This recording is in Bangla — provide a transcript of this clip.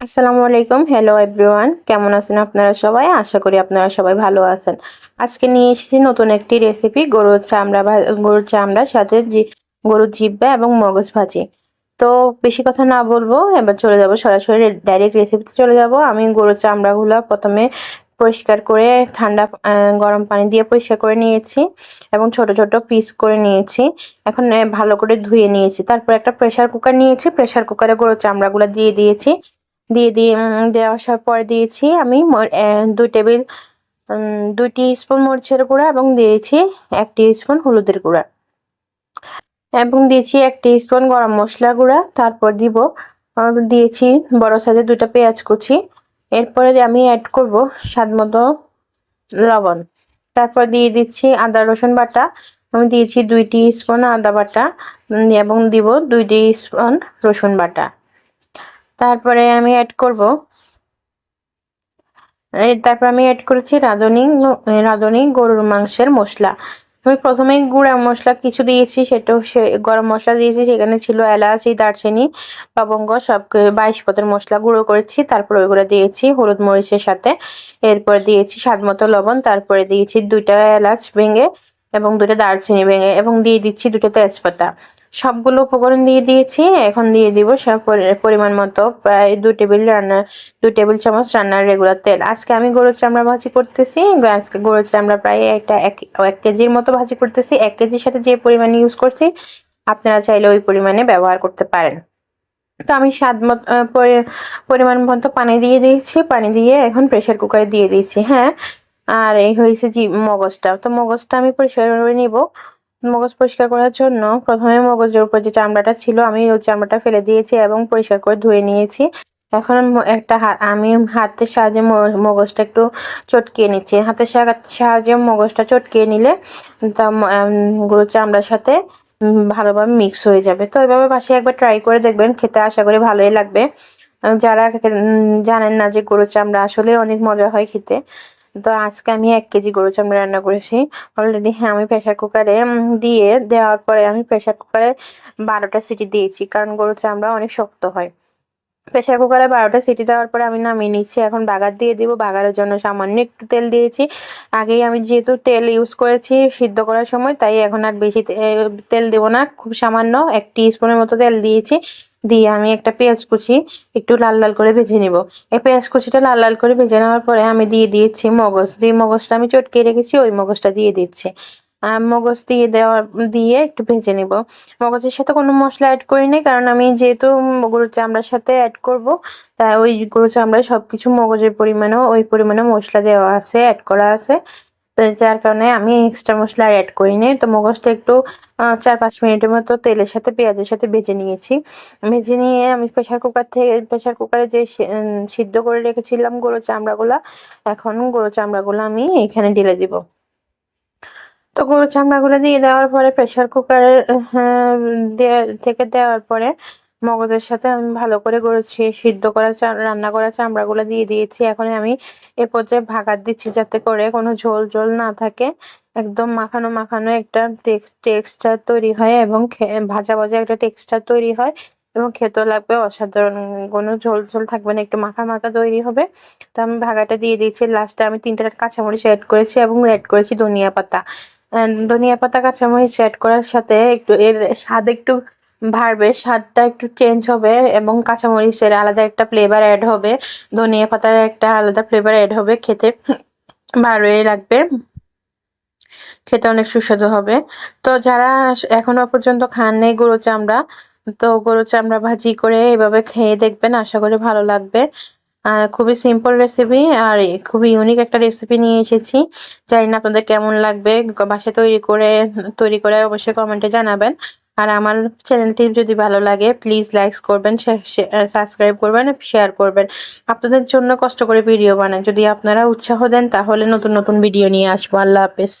আসসালামু আলাইকুম। হ্যালো এভরিওয়ান কেমন আছেন আপনারা সবাই? আশা করি আপনারা সবাই ভালো আছেন। আজকে নিয়ে এসেছি নতুন একটি রেসিপি গরুর চামড়া গরুর চামড়ার সাথে গরুর জিব্বা এবং মগজ ভাজি। তো বেশি কথা না বলব, এবার চলে যাব সরাসরি ডাইরেক্ট রেসিপিতে চলে যাব। আমি গরুর চামড়াগুলো প্রথমে পরিষ্কার করে ঠান্ডা গরম পানি দিয়ে পরিষ্কার করে নিয়েছি এবং ছোট ছোট পিস করে নিয়েছি। এখন ভালো করে ধুয়ে নিয়েছি। তারপর একটা প্রেশার কুকার নিয়েছি। প্রেশার কুকারে গরুর চামড়াগুলো দিয়ে দিয়েছি। দিয়ে দিয়ে দেওয়া আসার পরে দিয়েছি আমি দুই টেবিল দুই স্পুন মরিচের গুঁড়া এবং দিয়েছি এক স্পুন হলুদের গুঁড়া। এবং দিয়েছি এক স্পুন গরম মশলা গুঁড়া, তারপর দিব দিয়েছি বড় সাইজের দুইটা পেঁয়াজ কুচি। এরপরে আমি অ্যাড করব স্বাদ মতো লবণ। তারপর দিয়ে দিচ্ছি আদা, রসুন বাটা, আমি দিয়েছি দুই স্পুন আদা বাটা এবং দিব দুই স্পুন রসুন বাটা। তারপরে আমি অ্যাড করব। তারপর আমি অ্যাড করেছি রাঁধুনি রাঁধুনি গরুর মাংসের মশলা। আমি প্রথমে গুঁড়া মশলা কিছু দিয়েছি, সেটাও সে গরম মশলা দিয়েছি, সেখানে ছিল এলাচি দারচিনি, লবঙ্গ, সব বাইশ পদের মশলা গুঁড়ো করেছি, তারপর ওইগুলো দিয়েছি হলুদ মরিচের সাথে। এরপর দিয়েছি স্বাদ মতো লবণ, তারপরে দিয়েছি দুইটা এলাচ ভেঙে এবং দুটো দারচিনি ভেঙে এবং দিয়ে দিচ্ছি দুটো তেজপাতা। সবগুলো উপকরণ দিয়ে দিয়েছি। এখন দিয়ে দিব সব পরিমাণ মতো প্রায় দু টেবিল রান্না দু টেবিল চামচ রান্নার রেগুলার তেল। আজকে আমি গরুর চামড়া ভাজি করতেছি। আজকে গরুর চামড়া প্রায় একটা এক এক কেজির মতো ভাজি করতেছি। এক কেজির সাথে যে পরিমাণে ইউজ করছি, আপনারা চাইলে ওই পরিমাণে ব্যবহার করতে পারেন। তো আমি স্বাদ মতো পরিমাণ মতো পানি দিয়ে দিয়েছি। পানি দিয়ে এখন প্রেশার কুকারে দিয়ে দিয়েছি। হ্যাঁ আর এই হয়েছে জি, মগজটা। তো মগজটা আমি পরিষ্কার করে নিব। মগজ পরিষ্কার করার জন্য প্রথমে মগজের উপর যে চামড়াটা ছিল, আমি ওই চামড়াটা ফেলে দিয়েছি এবং পরিষ্কার করে ধুয়ে নিয়েছি। এখন একটা আমি হাতের সাহায্যে মগজটা একটু চটকিয়ে নিচ্ছি। হাতের সাহায্যে মগজটা চটকিয়ে নিলে তা গরু চামড়ার সাথে ভালোভাবে মিক্স হয়ে যাবে। তো এভাবে পাশে একবার ট্রাই করে দেখবেন, খেতে আশা করি ভালোই লাগবে। যারা জানেন না যে গরু চামড়া আসলে অনেক মজা হয় খেতে। তো আজকে আমি এক কেজি গরু চামড়া রান্না করেছি। অলরেডি হ্যাঁ আমি প্রেশার কুকারে দিয়ে দেওয়ার পরে আমি প্রেশার কুকারে বারোটা সিটি দিয়েছি, কারণ গরু চামড়া অনেক শক্ত হয়। প্রেশার কুকারে বারোটা সিটি দেওয়ার পরে আমি নামিয়ে নিচ্ছি। এখন বাগার দিয়ে দিব। বাগারের জন্য সামান্য একটু তেল দিয়েছি। আগেই আমি যেহেতু তেল ইউজ করেছি সিদ্ধ করার সময়, তাই এখন আর বেশি তেল দেব না। খুব সামান্য এক স্পুনের মতো তেল দিয়েছি। দিয়ে আমি একটা পেঁয়াজ কুচি একটু লাল লাল করে ভেজে নিব। এই পেঁয়াজ কুচিটা লাল লাল করে ভেজে নেওয়ার পরে আমি দিয়ে দিয়েছি মগজ। যে মগজটা আমি চটকে রেখেছি, ওই মগজটা দিয়ে দিচ্ছি। মগজ দিয়ে দেওয়া দিয়ে একটু ভেজে নিব। মগজের সাথে কোনো মশলা অ্যাড করি নাই, কারণ আমি যেহেতু গরুর চামড়ার সাথে অ্যাড করব, তাই ওই গরুর চামড়ায় সব কিছু মগজের পরিমাণেও, ওই পরিমাণে মশলা দেওয়া আছে অ্যাড করা আছে। যার কারণে আমি এক্সট্রা মশলা অ্যাড করি নি তো মগজটা একটু চার পাঁচ মিনিটের মতো তেলের সাথে, পেঁয়াজের সাথে ভেজে নিয়েছি। ভেজে নিয়ে আমি প্রেশার কুকার থেকে প্রেশার কুকারে যে সিদ্ধ করে রেখেছিলাম গরু চামড়াগুলো, এখন গরু চামড়াগুলো আমি এখানে ঢেলে দিব। তো গরুর চামড়াগুলো দিয়ে দেওয়ার পরে প্রেশার কুকারে হ্যাঁ, থেকে দেওয়ার পরে মগজের সাথে আমি ভালো করে গরু সিদ্ধ করা রান্না করা চামড়াগুলো দিয়ে দিয়েছি। এখন আমি এ পর্যায়ে ভাগার দিচ্ছি যাতে করে কোনো ঝোল ঝোল না থাকে। একদম মাখানো মাখানো একটা টেক্সচার তৈরি হয় এবং ভাজা ভাজা একটা টেক্সচার তৈরি হয় এবং খেতেও লাগবে, অসাধারণ কোনো ঝোল ঝোল থাকবে না, একটু মাখা মাখা তৈরি হবে। তো আমি ভাগাটা দিয়ে দিয়েছি, লাস্টে আমি তিনটা কাঁচামরিচ অ্যাড করেছি এবং অ্যাড করেছি ধনিয়া পাতা। ধনিয়া পাতা, কাঁচামরিচ অ্যাড করার সাথে একটু এর স্বাদ একটু বাড়বে স্বাদটা একটু চেঞ্জ হবে এবং কাঁচামরিচের আলাদা একটা ফ্লেভার অ্যাড হবে। ধনিয়া পাতার একটা আলাদা ফ্লেভার অ্যাড হবে, খেতে ভালোই লাগবে। খেতে অনেক সুস্বাদু হবে। তো যারা এখনও পর্যন্ত খান নেই গরু চামড়া, তো গরু চামড়া ভাজি করে এভাবে খেয়ে দেখবেন, আশা করি ভালো লাগবে। খুবই সিম্পল রেসিপি আর খুবই ইউনিক একটা রেসিপি নিয়ে এসেছি। জানি না আপনাদের কেমন লাগবে বাসায় তৈরি করে তৈরি করে অবশ্যই কমেন্টে জানাবেন। আর আমার চ্যানেলটি যদি ভালো লাগে প্লিজ লাইকস করবেন সাবস্ক্রাইব করবেন শেয়ার করবেন। আপনাদের জন্য কষ্ট করে ভিডিও বানাই। যদি আপনারা উৎসাহ দেন, তাহলে নতুন নতুন ভিডিও নিয়ে আসব। আল্লাহ হাফেজ।